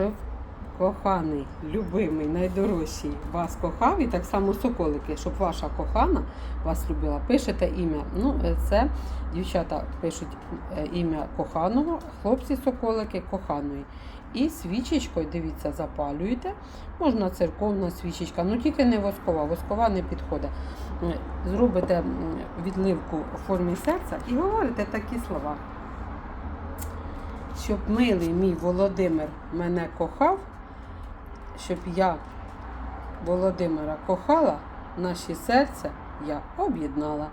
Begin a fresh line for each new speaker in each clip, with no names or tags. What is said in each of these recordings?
щоб коханий, любимий, найдорожчий вас кохав, і так само соколики, щоб ваша кохана вас любила. Пишете ім'я. Ну, е, це дівчата пишуть е, ім'я коханого, хлопці соколики коханої. І свічечкою, дивіться, запалюєте. Можна церковна свічечка, ну тільки не воскова, воскова не підходить. Е, Зробите відливку у формі серця і говорите такі слова. Щоб милий мій Володимир мене кохав, щоб я Володимира кохала, наші серця я об'єднала.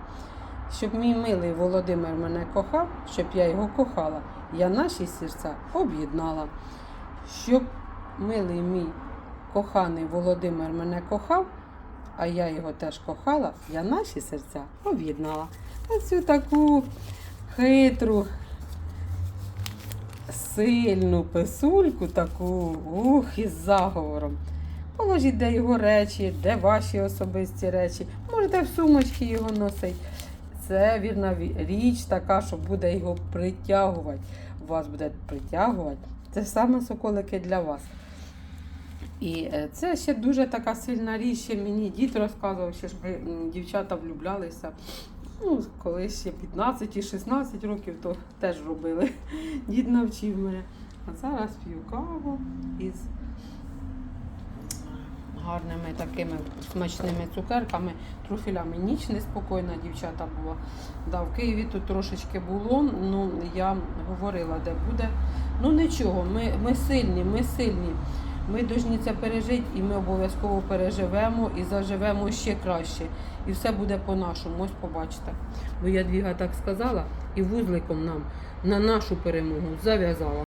Щоб мій милий Володимир мене кохав, щоб я його кохала, я наші серця об'єднала. Щоб милий мій коханий Володимир мене кохав, а я його теж кохала, я наші серця об'єднала. Оцю таку хитру, сильну писульку, таку ух, із заговором. Положіть, де його речі, де ваші особисті речі. Можете в сумочки його носити. Це вірна річ така, що буде його притягувати. Вас буде притягувати. Це саме соколики для вас. І е, це ще дуже така сильна річ. Ще мені дід розказував, ще ж дівчата влюблялися. Ну, коли ще 15 і 16 років, то теж робили. Дід навчив мене. А зараз п'ю каву із гарними такими смачними цукерками, труфілями. Ніч неспокійна дівчата була. Да, в Києві тут трошечки було. Ну, я говорила, де буде. Ну нічого, ми, ми сильні, ми сильні. Ми повинні це пережити, і ми обов'язково переживемо і заживемо ще краще. І все буде по-нашому. Ось побачите. Бо я двіга так сказала, і вузликом нам на нашу перемогу зав'язала.